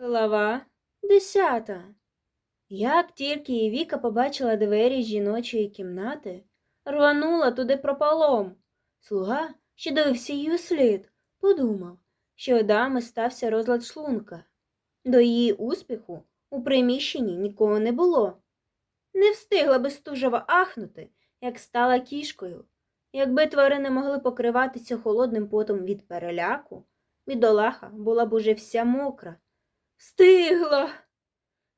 Глава десята. Як тільки Віка побачила двері жіночої кімнати, рванула туди пропалом. Слуга, що дивився її услід, подумав, що у дами стався розлад шлунка. До її успіху у приміщенні нікого не було. Не встигла би Бестужева ахнути, як стала кішкою. Якби тварини могли покриватися холодним потом від переляку, бідолаха була б уже вся мокра. Встигла.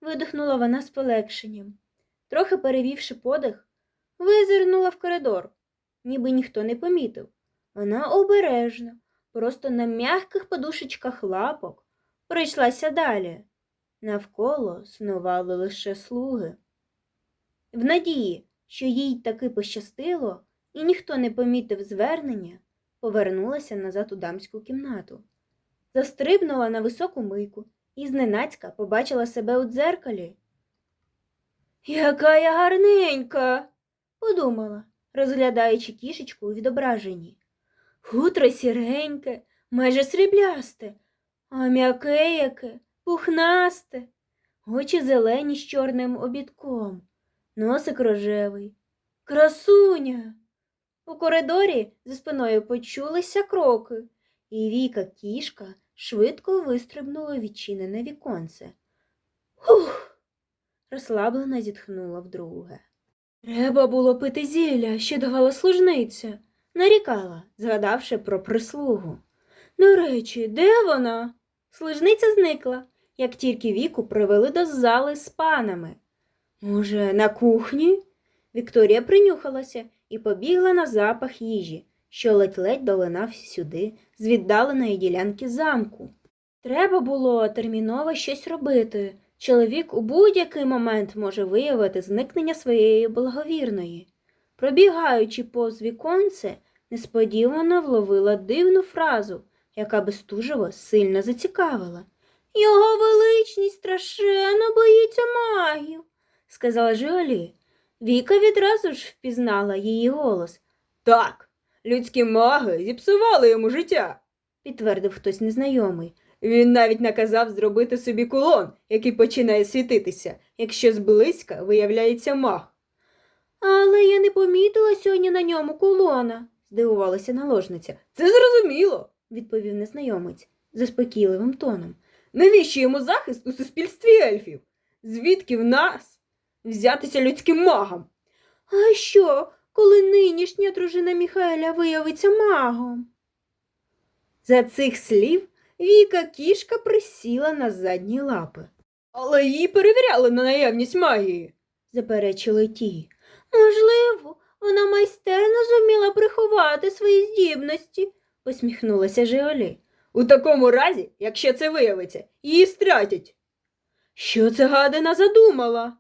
видихнула вона з полегшенням. Трохи перевівши подих, визирнула в коридор, ніби ніхто не помітив. Вона обережно, просто на м'яких подушечках лапок, пройшлася далі. Навколо снували лише слуги. В надії, що їй таки пощастило, і ніхто не помітив звернення, повернулася назад у дамську кімнату. Застрибнула на високу мийку і зненацька побачила себе у дзеркалі. Яка я гарненька, подумала, розглядаючи кішечку у відображенні. Хутро сіреньке, майже сріблясте, а м'яке яке, пухнасте, очі зелені з чорним обідком, носик рожевий. Красуня. У коридорі за спиною почулися кроки, і Віка кішка швидко вистрибнула у відчинене віконце. Хух. розслаблено зітхнула вдруге. Треба було пити зілля, ще давала служниця, нарікала, згадавши про прислугу. До речі, де вона? Служниця зникла, як тільки віку привели до зали з панами. Може, на кухні? Вікторія принюхалася і побігла на запах їжі, що ледь-ледь долинав сюди з віддаленої ділянки замку. Треба було терміново щось робити. Чоловік у будь-який момент може виявити зникнення своєї благовірної. Пробігаючи повз віконце, несподівано вловила дивну фразу, яка Бестужева сильно зацікавила. Його величність страшенно боїться магів, сказала Жіолі. Віка відразу ж впізнала її голос. Так, людські маги зіпсували йому життя, підтвердив хтось незнайомий. Він навіть наказав зробити собі кулон, який починає світитися, якщо зблизька виявляється маг. Але я не помітила сьогодні на ньому кулона, здивувалася наложниця. Це зрозуміло, відповів незнайомець заспокійливим тоном. Навіщо йому захист у суспільстві ельфів? Звідки в нас взятися людським магом? А що, коли нинішня дружина Міхаеля виявиться магом? За цих слів Віка кішка присіла на задні лапи. Але її перевіряли на наявність магії, заперечили ті. Можливо, вона майстерно зуміла приховати свої здібності, посміхнулася Жіолі. У такому разі, якщо це виявиться, її стратять. Що це гадина задумала?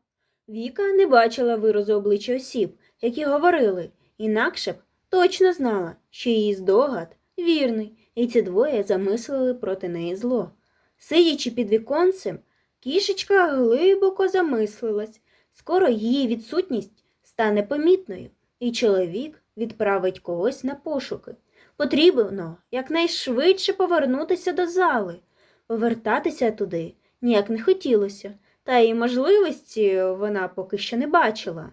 Віка не бачила виразу обличчя осіб, які говорили, інакше б точно знала, що її здогад вірний, і ці двоє замислили проти неї зло. Сидячи під віконцем, кішечка глибоко замислилась. Скоро її відсутність стане помітною, і чоловік відправить когось на пошуки. Потрібно якнайшвидше повернутися до зали. Повертатися туди ніяк не хотілося, та й можливості вона поки що не бачила.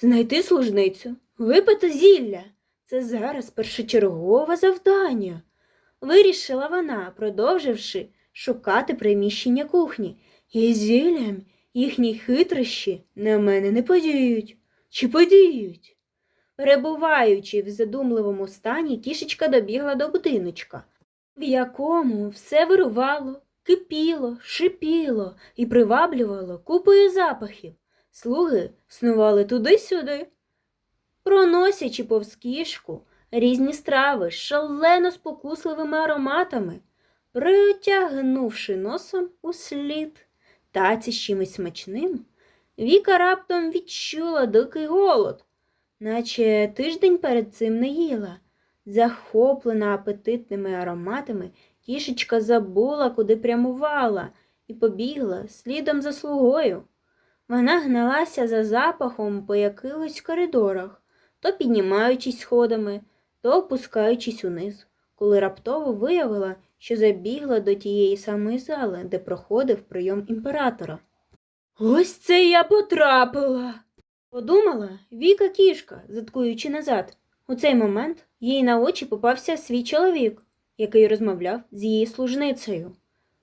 Знайти служницю, випити зілля це зараз першочергове завдання, вирішила вона, продовживши шукати приміщення кухні. І зіллям їхні хитрощі на мене не подіють. Чи подіють? Перебуваючи в задумливому стані, кішечка добігла до будиночка, в якому все вирувало, кипіло, шипіло і приваблювало купою запахів. Слуги снували туди-сюди, проносячи повз кішку різні страви з шалено спокусливими ароматами, притягнувши носом у слід таці з чимось смачним, Віка раптом відчула дикий голод, наче тиждень перед цим не їла. Захоплена апетитними ароматами, кішечка забула, куди прямувала, і побігла слідом за слугою. Вона гналася за запахом по якихось коридорах, то піднімаючись сходами, то опускаючись униз. коли раптово виявила, що забігла до тієї самої зали, де проходив прийом імператора. Ось це я потрапила. Подумала Віка кішка, заткуючи назад. У цей момент їй на очі попався свій чоловік, який розмовляв з її служницею.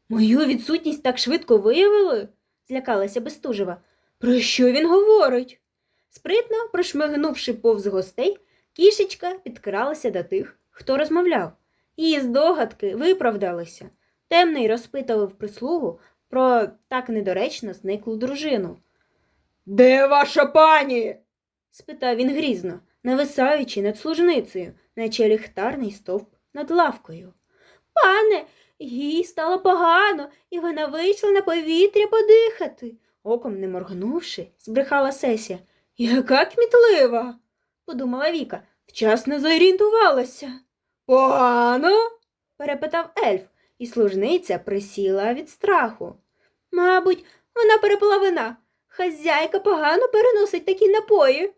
Мою відсутність так швидко виявили? злякалася Бестужева. Про що він говорить? Спритно прошмигнувши повз гостей, кішечка підкралася до тих, хто розмовляв. Її здогадки виправдалися. Темний розпитував прислугу про так недоречно зниклу дружину. Де ваша пані? спитав він грізно, нависаючи над служницею, наче ліхтарний стовп над лавкою. Пане, їй стало погано, і вона вийшла на повітря подихати. Оком не моргнувши, збрехала сесія. Яка кмітлива, подумала Віка, вчасно зорієнтувалася. Погано? перепитав ельф, і служниця присіла від страху. Мабуть, вона перепила вина. Хазяйка погано переносить такі напої.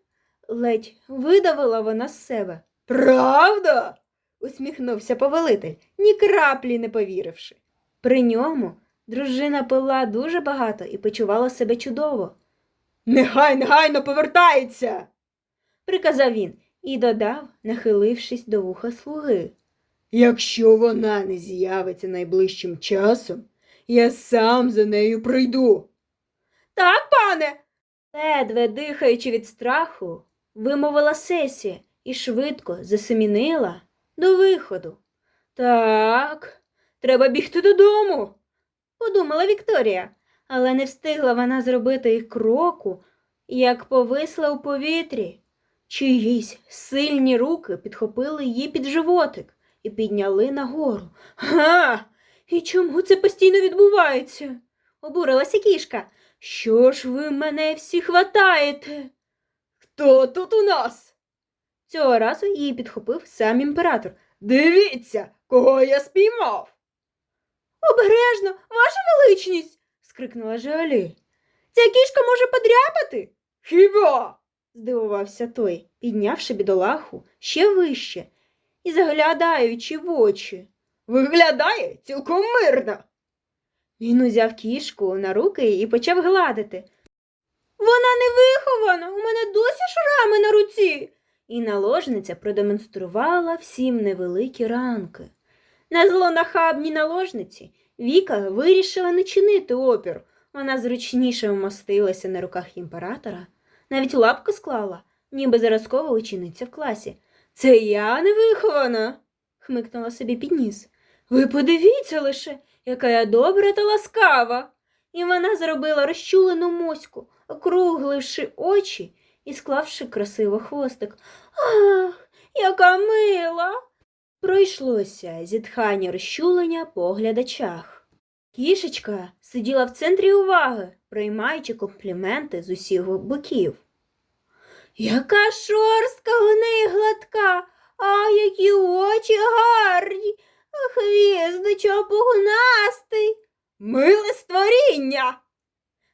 Ледь видавила вона з себе. Правда? усміхнувся повелитель, ні краплі не повіривши. При ньому дружина пила дуже багато і почувала себе чудово. Нехай негайно повертається, приказав він і додав, нахилившись до вуха слуги. Якщо вона не з'явиться найближчим часом, я сам за нею прийду. Так, пане. Ледве дихаючи від страху, вимовила сесія і швидко засемінила до виходу. Так, треба бігти додому, подумала Вікторія, але не встигла вона зробити й кроку, як повисла у повітрі. Чиїсь сильні руки підхопили її під животик і підняли нагору. Га! І чому це постійно відбувається? обурилася кішка. Що ж ви мене всі хватаєте? Хто тут у нас? Цього разу її підхопив сам імператор. Дивіться, кого я спіймав. Обережно, ваша величність. скрикнула Жеолі. Ця кішка може подряпати? Хіба? здивувався той, піднявши бідолаху ще вище і заглядаючи в очі. Виглядає цілком мирно. Він узяв кішку на руки і почав гладити. Вона не вихована, у мене досі шрами на руці. І наложниця продемонструвала всім невеликі ранки. На злонахабній наложниці Віка вирішила не чинити опір. Вона зручніше вмостилася на руках імператора, навіть лапку склала, ніби заразкова учениця в класі. Це я не вихована, хмикнула собі під ніс. Ви подивіться лише, яка я добра та ласкава. І вона зробила розчулену моську, округливши очі і склавши красиво хвостик. Ах, яка мила. Пройшлося зітхання розчулення по глядачах. Кішечка сиділа в центрі уваги, приймаючи компліменти з усіх боків. Яка шорстка у неї гладка, а які очі гарні, хвіст до. Миле створіння.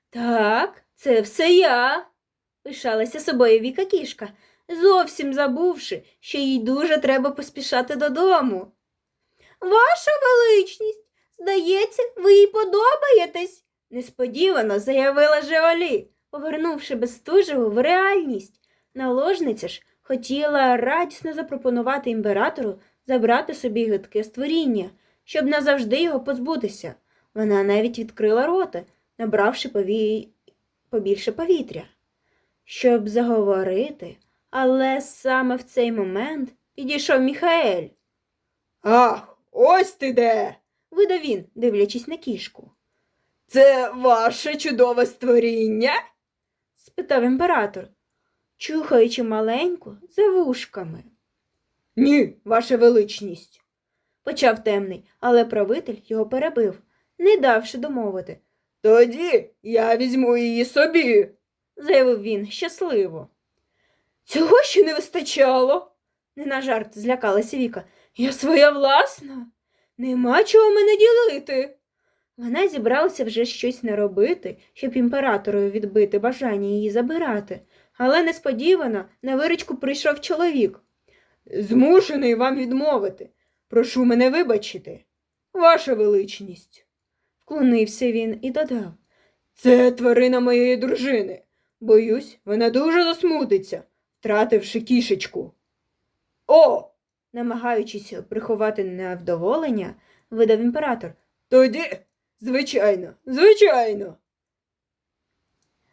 Так, це все я, пишалася собою Віка кішка, зовсім забувши, що їй дуже треба поспішати додому. Ваша величність, здається, ви їй подобаєтесь, несподівано заявила Жеолі, повернувши безстужого в реальність. Наложниця ж хотіла радісно запропонувати імператору забрати собі гидке створіння, щоб назавжди його позбутися. Вона навіть відкрила рота, набравши пові... побільше повітря, щоб заговорити, але саме в цей момент підійшов Міхаель. Ах, ось ти де. видав він, дивлячись на кішку. Це ваше чудове створіння? спитав імператор, чухаючи маленьку за вушками. Ні, ваша величність, почав темний, але правитель його перебив, не давши домовити. Тоді я візьму її собі, заявив він щасливо. Цього ще не вистачало, не на жарт злякалася Віка. Я своя власна, нема чого мене ділити. Вона зібралася вже щось не робити, щоб імператору відбити бажання її забирати, але несподівано на виручку прийшов чоловік. Змушений вам відмовити. Прошу мене вибачити, ваша величність. Вклонився він і додав. Це тварина моєї дружини. Боюсь, вона дуже засмутиться, втративши кішечку. О, Намагаючись приховати невдоволення, видав імператор. тоді, звичайно, звичайно.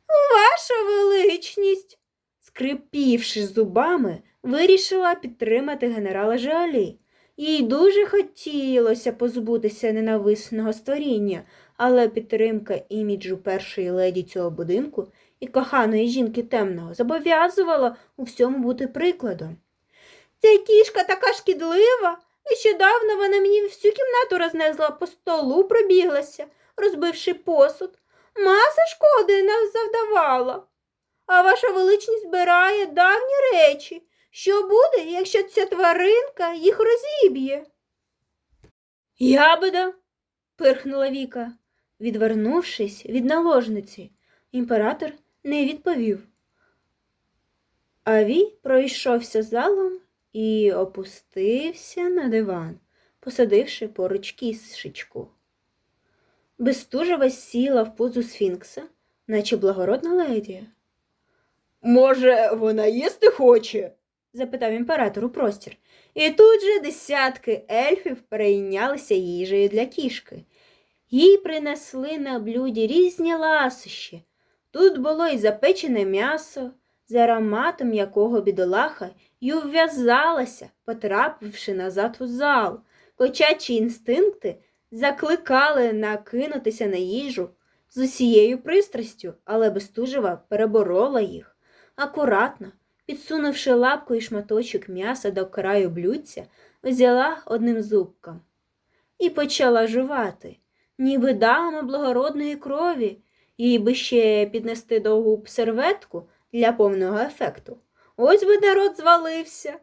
Ваша величність, скрипівши зубами, вирішила підтримати генерала Жалі. Їй дуже хотілося позбутися ненависного створіння, але підтримка іміджу першої леді цього будинку і коханої жінки темного зобов'язувала у всьому бути прикладом. Ця кішка така шкідлива. Нещодавно вона мені всю кімнату рознесла, по столу пробіглася, розбивши посуд. Маса шкоди нам завдавала. А ваша величність збирає давні речі. Що буде, якщо ця тваринка їх розіб'є? Ябеда. пирхнула Віка, відвернувшись від наложниці. Імператор не відповів. Авій пройшовся залом і опустився на диван, посадивши поруч кішечку. Бестужева сіла в позу сфінкса, наче благородна леді. Може, вона їсти хоче? запитав імператор у простір. І тут же десятки ельфів перейнялися їжею для кішки. Їй принесли на блюді різні ласощі. Тут було й запечене м'ясо, з ароматом якого бідолаха й ув'язалася, потрапивши назад у зал. Кочачі інстинкти закликали накинутися на їжу з усією пристрастю, але Бестужева переборола їх. Акуратно, підсунувши лапкою шматочок м'яса до краю блюдця, взяла одним зубком і почала жувати, ніби дама благородної крові, їй би ще піднести до губ серветку для повного ефекту. Ось би народ звалився.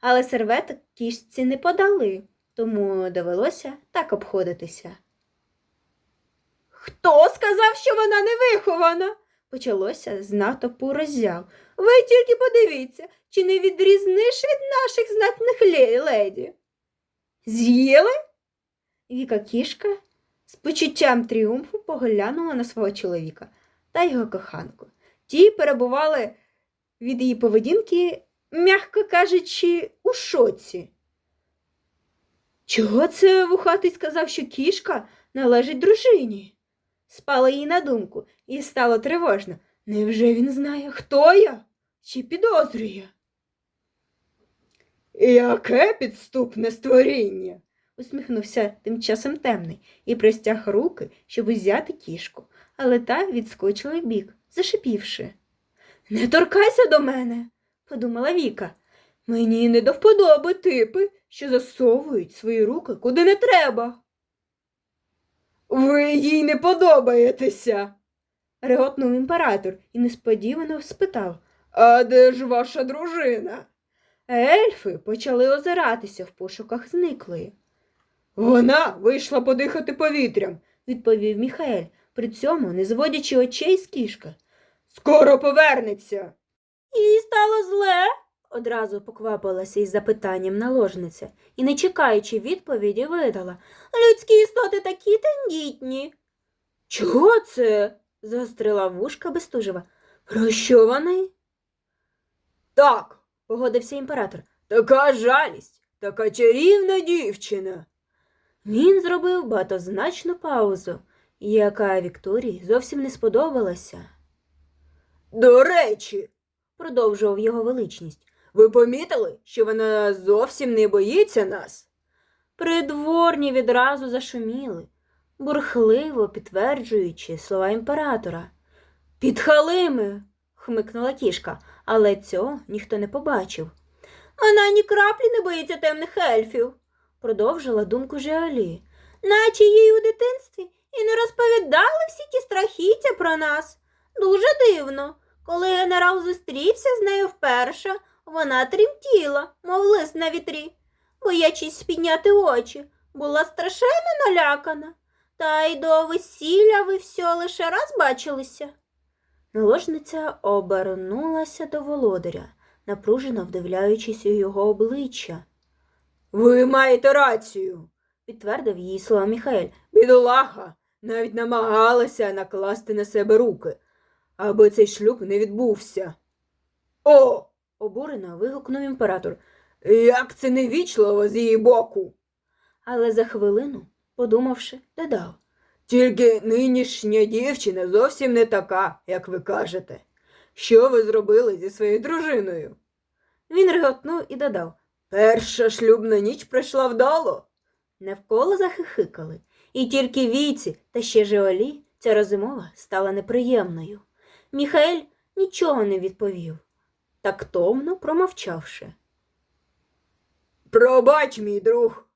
Але серветок кішці не подали, тому довелося так обходитися. Хто сказав, що вона не вихована? Почалося з натовпу роззяв. Ви тільки подивіться, чи не відрізниш від наших знатних леді. З'їли? Віка кішка з почуттям тріумфу поглянула на свого чоловіка та його коханку. Ті перебували від її поведінки, м'яко кажучи, у шоці. Чого це вухатий сказав, що кішка належить дружині? Спало їй на думку і стало тривожно. Невже він знає, хто я? Чи підозрює? Яке підступне створіння? Усміхнувся тим часом темний і простяг руки, щоб узяти кішку, але та відскочила вбік, зашипівши. Не торкайся до мене, подумала Віка. Мені не до вподоби типи, що засовують свої руки куди не треба. Ви їй не подобаєтеся. реготнув імператор і несподівано спитав. А де ж ваша дружина? Ельфи почали озиратися в пошуках зниклої, Вона вийшла подихати повітрям. відповів Міхаель, при цьому не зводячи очей з кішки. Скоро повернеться. Їй стало зле? одразу поквапилася із запитанням наложниця і, не чекаючи відповіді, видала. Людські істоти такі тендітні. Чого це? загострила вушка Бестужева. Про що вони? Так, погодився імператор. така жалість, така чарівна дівчина. Він зробив багатозначну паузу, яка Вікторії зовсім не сподобалася, До речі, продовжував його величність. ви помітили, що вона зовсім не боїться нас? Придворні відразу зашуміли, бурхливо підтверджуючи слова імператора. Підхалими. хмикнула кішка, але цього ніхто не побачив. Вона ні краплі не боїться темних ельфів, продовжила думку Жеалі, наче їй у дитинстві і не розповідали всі ті страхіття про нас. Дуже дивно. Коли генерал зустрівся з нею вперше, вона тремтіла, мов лист на вітрі боячись підняти очі, була страшенно налякана. Та й до весілля ви все лише раз бачилися. Наложниця обернулася до володаря, напружено вдивляючись у його обличчя. Ви маєте рацію. підтвердив її слова Міхаель. Бідолаха навіть намагалася накласти на себе руки, аби цей шлюб не відбувся. О, Обурено вигукнув імператор, як це невічливо з її боку. але за хвилину, подумавши, додав. Тільки нинішня дівчина зовсім не така, як ви кажете. Що ви зробили зі своєю дружиною? Він реготнув і додав. Перша шлюбна ніч пройшла вдало. Навколо захихикали, і тільки війці та ще Жеолі ця розмова стала неприємною. Міхаель нічого не відповів, тактовно промовчавши. Пробач, мій друг,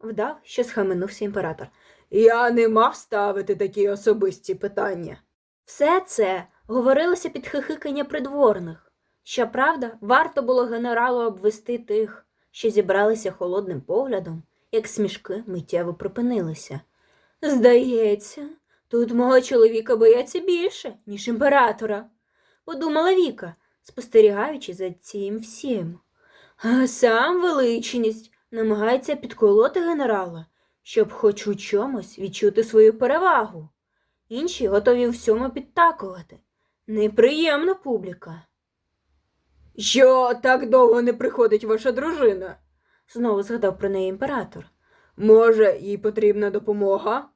Вдав, що схаменувся імператор. я не мав ставити такі особисті питання. Все це говорилося під хихикання придворних. Щоправда, варто було генералу обвести тих, що зібралися холодним поглядом, як смішки миттєво припинилися. Здається, тут мого чоловіка бояться більше, ніж імператора, подумала Віка, спостерігаючи за цим всім. А сам величність намагається підколоти генерала, щоб хоч у чомусь відчути свою перевагу. Інші готові всьому підтакувати. Неприємна публіка. Що так довго не приходить ваша дружина? Знову згадав про неї імператор. Може, їй потрібна допомога?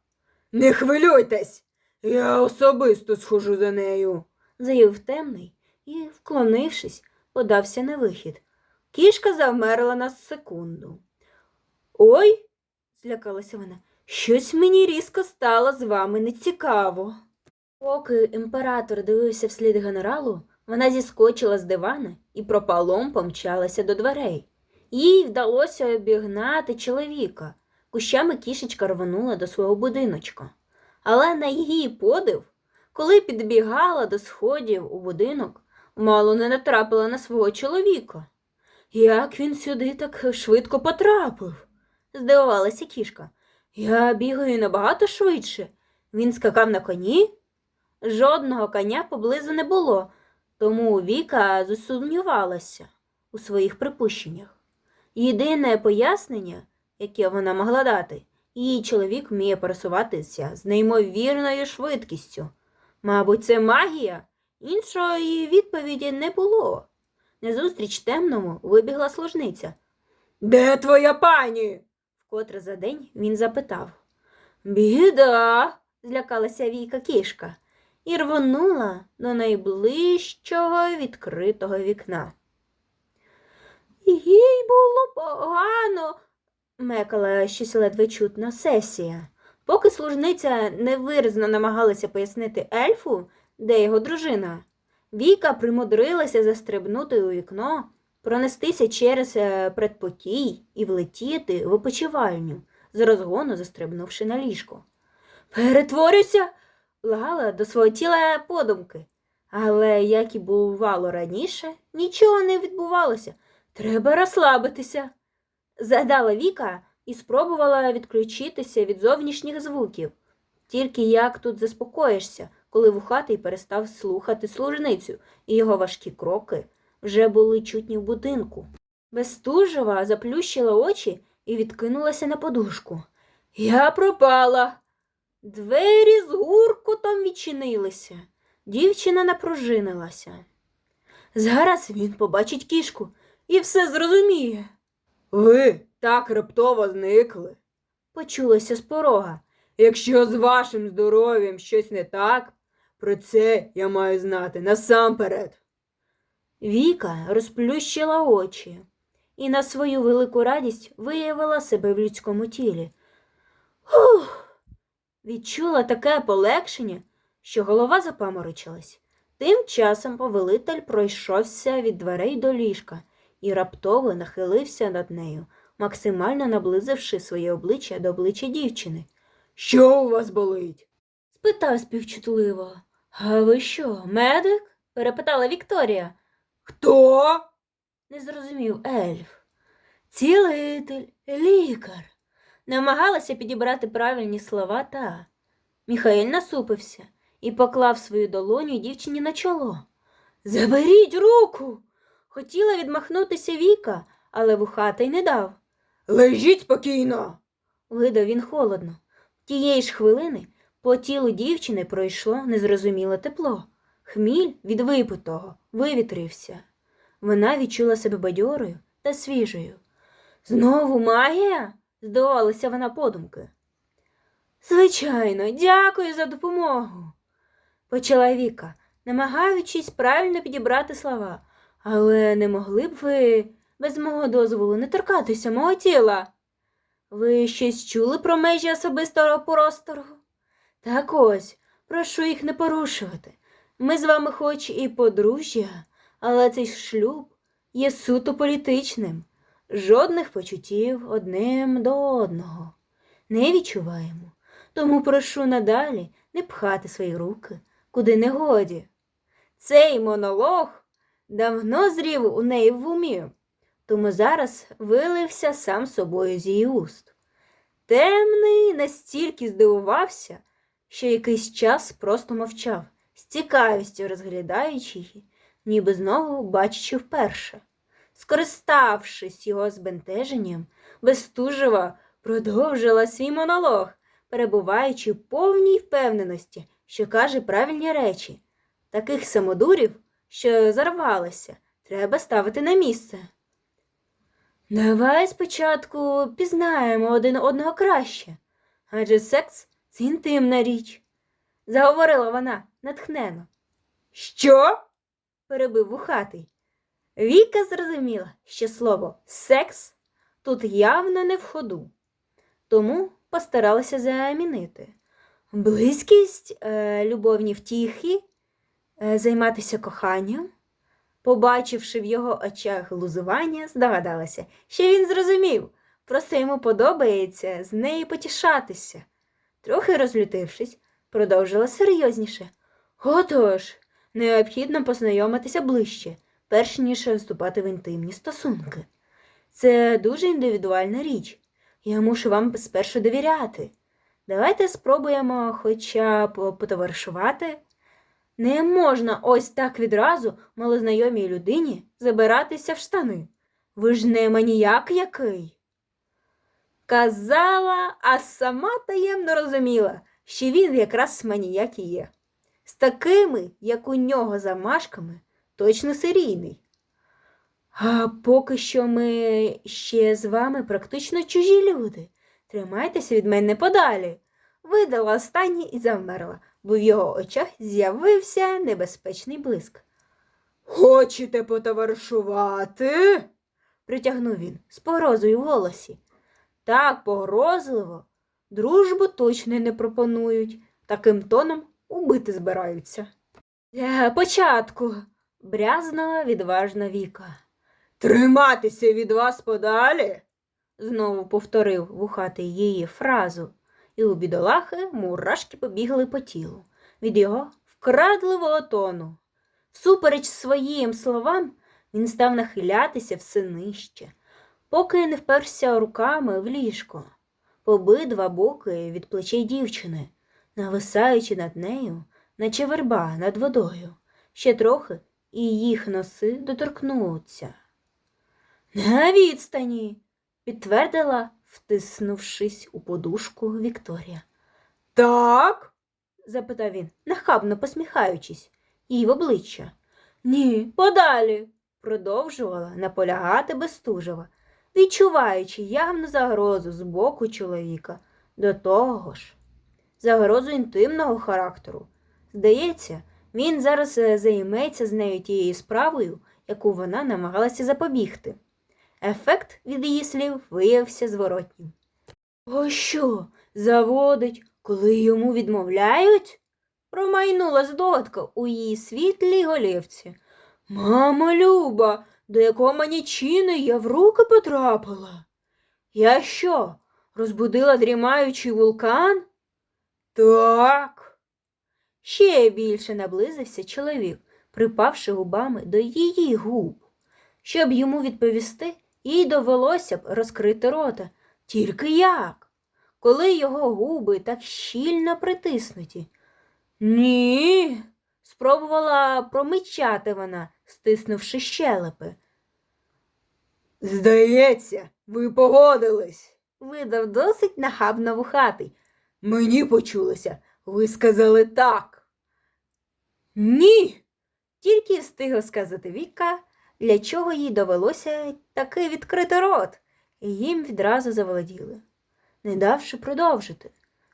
Не хвилюйтесь, я особисто схожу за нею. Заявив темний і, вклонившись, подався на вихід. Кішка завмерла на секунду. Ой, злякалася вона, щось мені різко стало з вами нецікаво. Поки імператор дивився вслід генералу, вона зіскочила з дивана і пропалом помчалася до дверей. Їй вдалося обігнати чоловіка. Кущами кішечка рванула до свого будиночка. Але на її подив, коли підбігала до сходів у будинок, мало не натрапила на свого чоловіка. Як він сюди так швидко потрапив? здивувалася кішка. Я бігаю набагато швидше. Він скакав на коні. Жодного коня поблизу не було, тому Віка засумнівалася у своїх припущеннях. Єдине пояснення, яке вона могла дати, її чоловік вміє пересуватися з неймовірною швидкістю. Мабуть, це магія? Іншої відповіді не було. Назустріч темному вибігла служниця. Де твоя пані? Вкотре за день він запитав. Біда, злякалася Віка кішка і рвонула до найближчого відкритого вікна. Їй було погано, мекала щось ледве чутно сесія. Поки служниця невиразно намагалася пояснити ельфу, де його дружина, Віка примудрилася застрибнути у вікно, пронестися через е, предпокій і влетіти в опочивальню, з розгону застрибнувши на ліжко. Перетворюся, благала до свого тіла подумки. Але, як і бувало раніше, нічого не відбувалося. Треба розслабитися. Згадала Віка і спробувала відключитися від зовнішніх звуків. Тільки як тут заспокоїшся, коли вухатий перестав слухати служницю, і його важкі кроки вже були чутні в будинку. Бестужева заплющила очі і відкинулася на подушку. Я пропала. Двері з гуркотом відчинилися. Дівчина напружинилася. Зараз він побачить кішку і все зрозуміє. Ви так раптово зникли. Почулося з порога. Якщо з вашим здоров'ям щось не так, про це я маю знати насамперед. Віка розплющила очі і на свою велику радість виявила себе в людському тілі. Ух! Відчула таке полегшення, що голова запаморочилась. Тим часом повелитель пройшовся від дверей до ліжка і раптово нахилився над нею, максимально наблизивши своє обличчя до обличчя дівчини. Що у вас болить? Спитав співчутливо. А ви що, медик? перепитала Вікторія. Хто? Не зрозумів ельф. Цілитель, лікар. Намагалася підібрати правильні слова та. Міхаель насупився і поклав свою долоню дівчині на чоло. Заберіть руку. Хотіла відмахнутися Віка, але вухатий не дав. Лежіть спокійно. видав він холодно. Тієї ж хвилини по тілу дівчини пройшло незрозуміле тепло. Хміль від випитого вивітрився. Вона відчула себе бадьорою та свіжою. Знову магія? здавалася вона подумки. Звичайно, дякую за допомогу. Почала Віка, намагаючись правильно підібрати слова. Але не могли б ви без мого дозволу не торкатися мого тіла? Ви щось чули про межі особистого простору? Так ось, прошу їх не порушувати. Ми з вами хоч і подружжя, але цей шлюб є суто політичним. Жодних почуттів одним до одного не відчуваємо. Тому прошу надалі не пхати свої руки, куди не годі. Цей монолог давно зрів у неї в умі, тому зараз вилився сам собою з її уст. Темний настільки здивувався, що якийсь час просто мовчав, з цікавістю розглядаючи її, ніби знову бачачи вперше. Скориставшись його збентеженням, Бестужева продовжила свій монолог, перебуваючи в повній впевненості, що каже правильні речі. Таких самодурів, що зарвалися, треба ставити на місце. Давай спочатку пізнаємо один одного краще, адже секс це інтимна річ, заговорила вона натхнено. Що? перебив вухатий. Віка зрозуміла, що слово секс тут явно не в ходу, тому постаралася замінити. Близькість, е, любовні втіхи, е, займатися коханням. Побачивши в його очах глузування, здогадалася, що він зрозумів, просто йому подобається з нею потішатися. Трохи розлютившись, продовжила серйозніше. Отож, необхідно познайомитися ближче, перш ніж вступати в інтимні стосунки. Це дуже індивідуальна річ. Я мушу вам спершу довіряти. Давайте спробуємо хоча б потоваришувати. Не можна ось так відразу малознайомій людині забиратися в штани. Ви ж не маніяк який. Казала, а сама таємно розуміла, що він якраз маніяк і є. З такими, як у нього замашками, точно серійний. А поки що ми ще з вами практично чужі люди. Тримайтеся від мене подалі. Видала останнє і завмерла, бо в його очах з'явився небезпечний блиск. Хочете потоваришувати? Притягнув він з погрозою в голосі. Так погрозливо. Дружбу точно не пропонують. Таким тоном убити збираються. Для початку брязнула відважна Віка. Триматися від вас подалі? Знову повторив вухатий її фразу, і у бідолахи мурашки побігли по тілу від його вкрадливого тону. Всупереч своїм словам, він став нахилятися все нижче, поки не вперся руками в ліжко, по обидва боки від плечей дівчини, нависаючи над нею, наче верба над водою, ще трохи і їх носи доторкнуться. На відстані, підтвердила, втиснувшись у подушку Вікторія. Так? запитав він, нахабно посміхаючись, їй в обличчя. Ні, подалі, продовжувала наполягати Бестужева, відчуваючи явну загрозу з боку чоловіка. До того ж, загрозу інтимного характеру. Здається, він зараз е, займеться з нею тією справою, яку вона намагалася запобігти. Ефект від її слів виявився зворотнім. О що, заводить, коли йому відмовляють? Промайнула здогадка у її світлій голівці. Мамо Люба, до якого манічини я в руки потрапила? Я що, розбудила дрімаючий вулкан? Так. Ще більше наблизився чоловік, припавши губами до її губ. Щоб йому відповісти, їй довелося б розкрити рота. Тільки як? Коли його губи так щільно притиснуті. Ні, спробувала промичати вона, стиснувши щелепи. Здається, ви погодились. Видав досить нахабно вухатий. Мені почулося, ви сказали так. Ні. Тільки встигла сказати Віка, для чого їй довелося таки відкрити рот, і їм відразу заволоділи, не давши продовжити.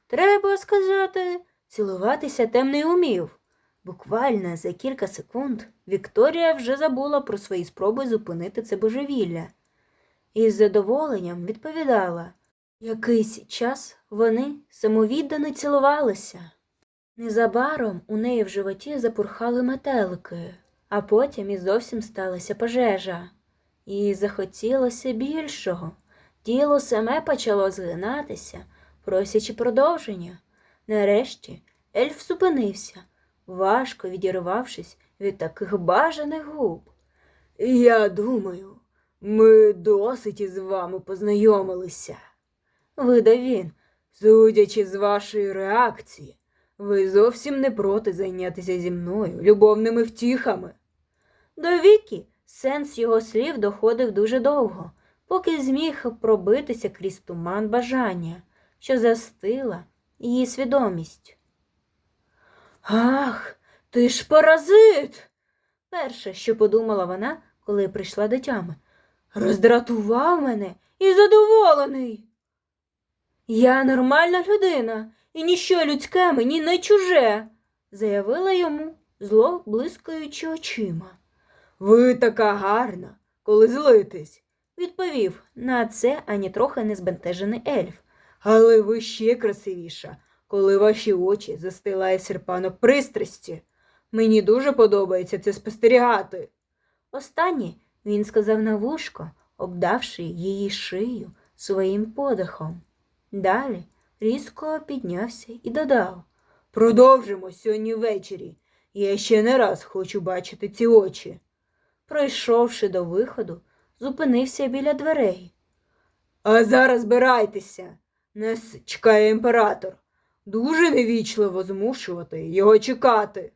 Треба сказати, цілуватися темний умів. Буквально за кілька секунд Вікторія вже забула про свої спроби зупинити це божевілля і з задоволенням відповідала. Якийсь час вони самовіддано цілувалися. Незабаром у неї в животі запурхали метелики, а потім і зовсім сталася пожежа. І захотілося більшого. Тіло саме почало згинатися, просячи продовження. Нарешті ельф зупинився, важко відірвавшись від таких бажаних губ. Я думаю, ми досить із вами познайомилися. Видав він. Судячи з вашої реакції, ви зовсім не проти зайнятися зі мною любовними втіхами. До віки сенс його слів доходив дуже довго, поки зміг пробитися крізь туман бажання, що застила її свідомість. Ах, ти ж паразит! Перше, що подумала вона, коли прийшла до тями. Роздратував мене і задоволений. Я нормальна людина, і ніщо людське мені не чуже, заявила йому, зло блискаючи очима. Ви така гарна, коли злитесь, Відповів на це ані трохи не збентежений ельф. але ви ще красивіша, коли ваші очі застилає серпанок пристрасті. Мені дуже подобається це спостерігати. Останнє він сказав на вушко, обдавши її шию своїм подихом. Далі різко піднявся і додав. Продовжимо сьогодні ввечері. Я ще не раз хочу бачити ці очі. Пройшовши до виходу, зупинився біля дверей. А зараз збирайтеся. Нас чекає імператор. Дуже невічливо змушувати його чекати.